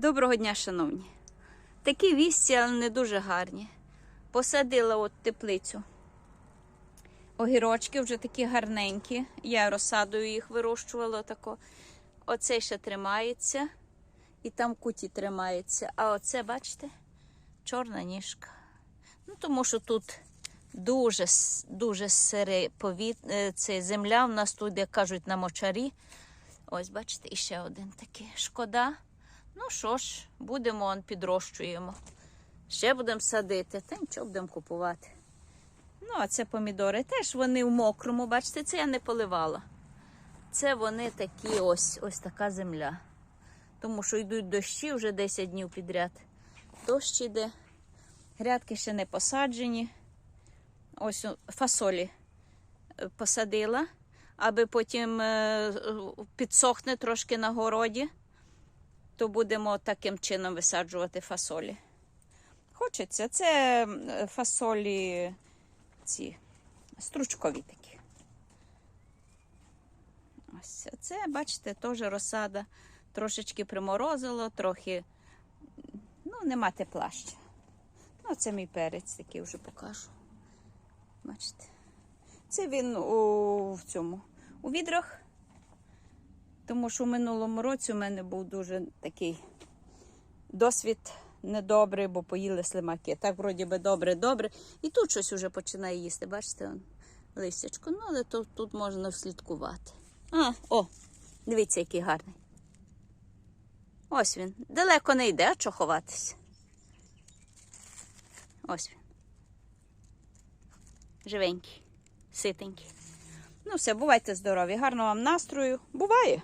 Доброго дня, шановні. Такі вісті, але не дуже гарні. Посадила от теплицю. Огірочки вже такі гарненькі. Я розсадою їх вирощувала тако. Оцей ще тримається, і там куті тримається. А оце, бачите, чорна ніжка. Ну, тому що тут дуже, дуже сире повіт... е, це земля. У нас тут, як кажуть, на мочарі. Ось, бачите, і ще один такий. Шкода. Ну що ж, будемо он підрощуємо. Ще будемо садити, та нічого будемо купувати. Ну, а це помідори. Теж вони в мокрому, бачите, це я не поливала. Це вони такі ось, ось така земля. Тому що йдуть дощі вже 10 днів підряд. Дощ іде. Грядки ще не посаджені. Ось фасолі е, посадила, аби потім е, підсохне трошки на городі то будемо таким чином висаджувати фасолі. Хочеться, це фасолі ці стручкові такі. Ось це, бачите, теж розсада. Трошечки приморозило, трохи, ну, нема тепла ще. Ну, це мій перець, такий вже покажу. Бачите. Це він у в цьому у відрах. Тому що в минулому році у мене був дуже такий досвід недобрий, бо поїли слимаки. Так, вроді би, добре, добре. І тут щось вже починає їсти. Бачите, он, листячко. Ну, але то, тут можна вслідкувати. А, о, дивіться, який гарний. Ось він. Далеко не йде, а чого ховатися. Ось він. Живенький, ситенький. Ну, все, бувайте здорові, гарного вам настрою. Буває.